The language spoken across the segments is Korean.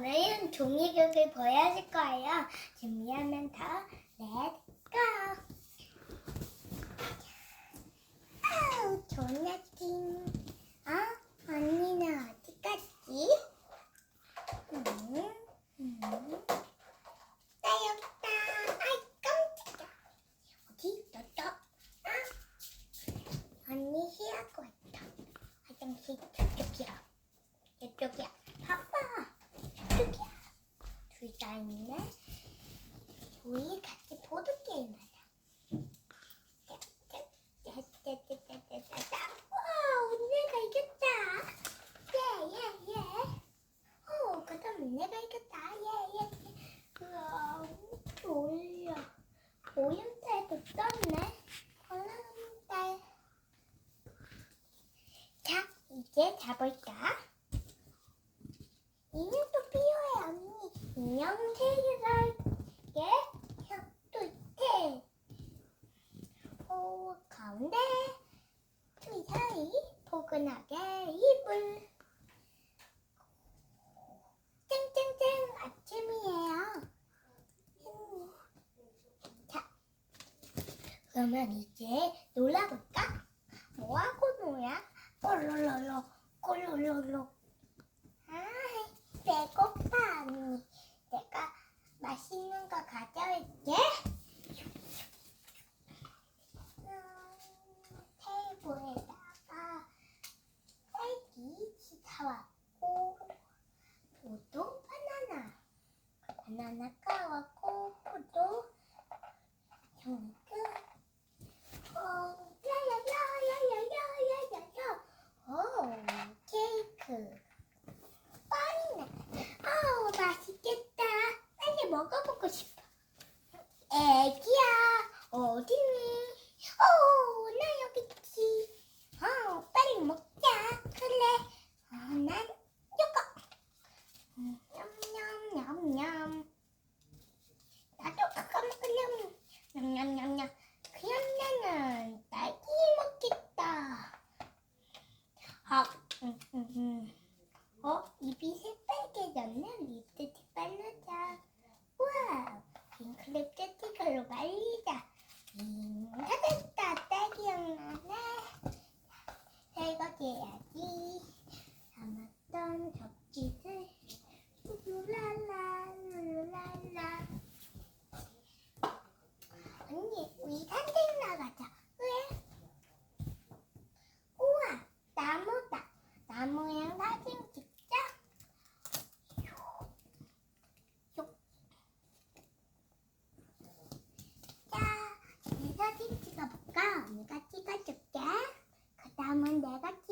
오늘은 종이극을 보여줄 거예요. 준비하면 더 렛츠 고! 아우, 아침. 아, 언니는 어디 갔지? 음, 음. 나 여기다. 아이, 깜짝이야. 어디 있었어? 아, 언니 희하고 있다. 화장실 저쪽이야. 이쪽이야. 봐봐. 저쪽이야. 둘 다 있네. 우리 같이 보드게임 하자. 와, 언니가 이겼다. 예, 예, 예. 어, 그다음 내가 이겼다. 예, 예, 예. 우와, 졸려. 오염달도 떴네. 오염달. 자, 이제 잡을까? 인형도 필요해, 언니. 인형 세개를 게 혁도 있대. 오, 가운데 두 사이 포근하게 이불. 쨍쨍쨍 아침이에요. 음. 자, 그러면 이제 놀아볼까? 뭐하고 놀아? 꼴롤롤로 꼴롤롤로 Mm.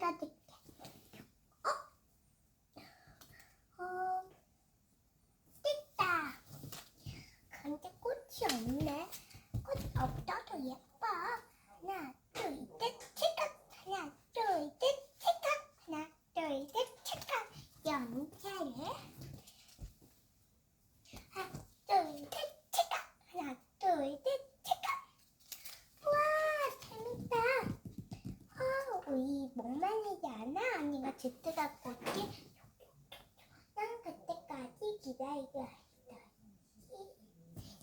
ができ 기다리고 있어.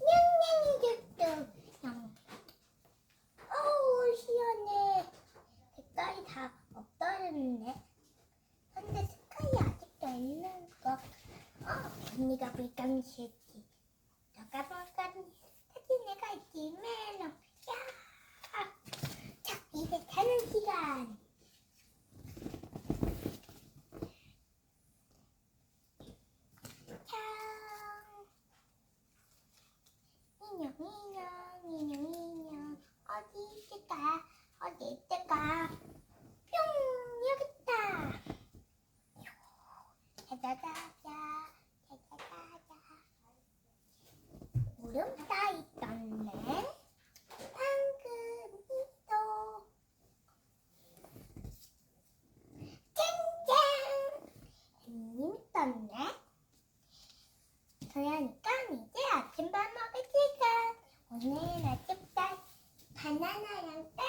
냥냥이 줬어. 냥. 어우 시원해. 색깔이 다 없어졌네. 근데 색깔이 아직도 있는 거. 어, 언니가 물감 싫지. 너가 물감 사진 내가 있지 멜로. 야. 자, 이제 자는 시간. 자. 인형 인형 인형 인형 어디 있을까 어디 있을까 뿅 여기 있다 짜자자자 짜자자자 물음 따 있었네. 방금 있어 쨍쨍 님 떴네 그러니까 이제 아침밥 먹을 시간. 오늘은 아침밥 바나나랑 딸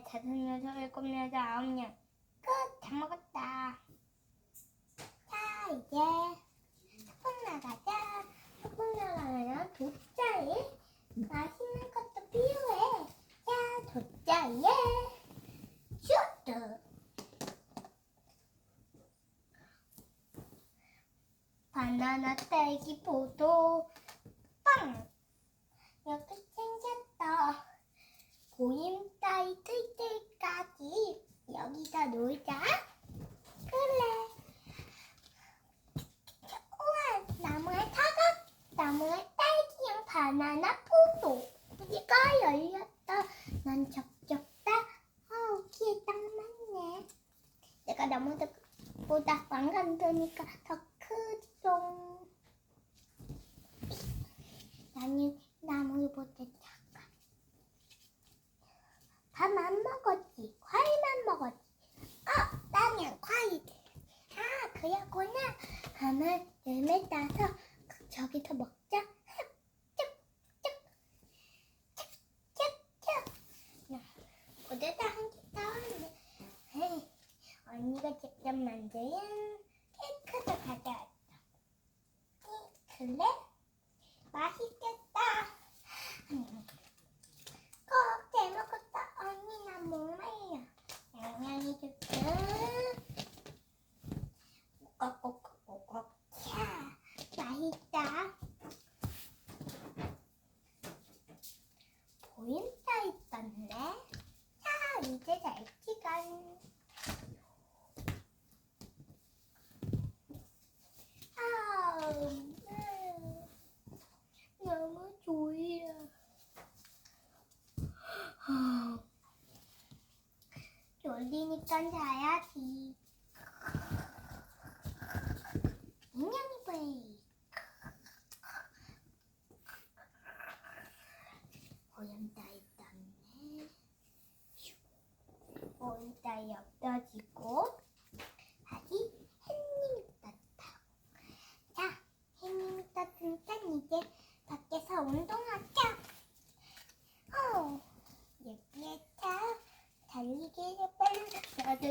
네, 다섯 여섯 일곱 여덟 아홉 년. 끝! 다 먹었다. 자, 이제 소풍 나가자. 소풍 나가면 돗자리. 맛있는 것도 필요해. 자, 돗자리에. 슈트. 바나나 딸기 포도 anak 엄마가 직접 만든 케이크도 가져왔어. 케이크래? 맛있겠다. 꼭 잘 먹었다. 언니 나 목말려. 양양이 좋다. 꼭꼭꼭꼭꼭. 캬, 맛있다. 刚才呀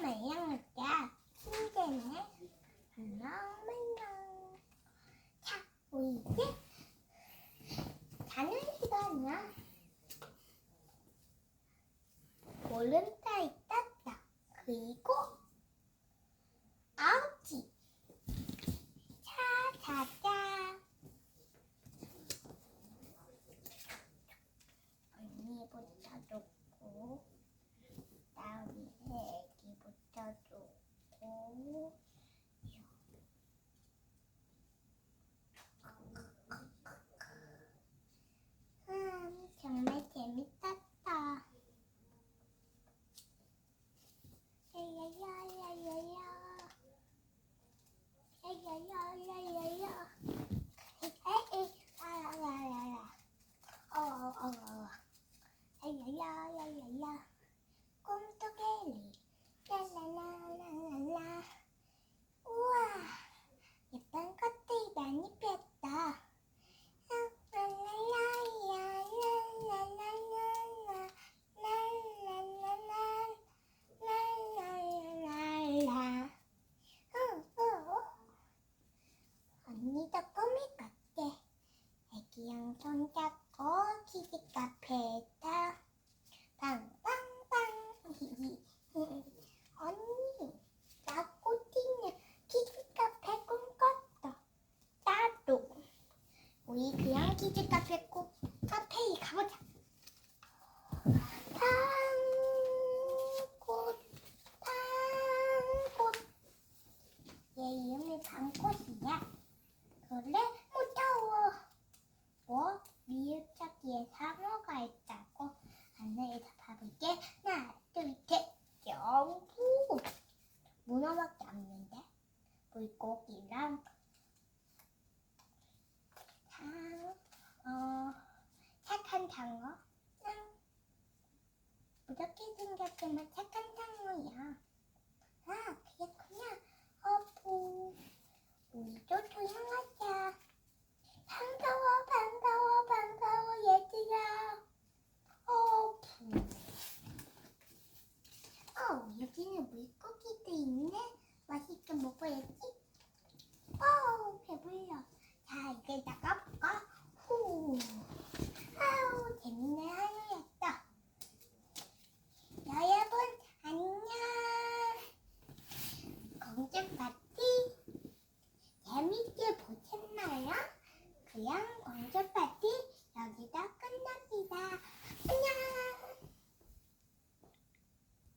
말랑말랑 힘드네. 말랑말랑 자 이제 자는 시간이야. 보름달 땄다. 그리고 아홉 시 차, 자, 자. 상어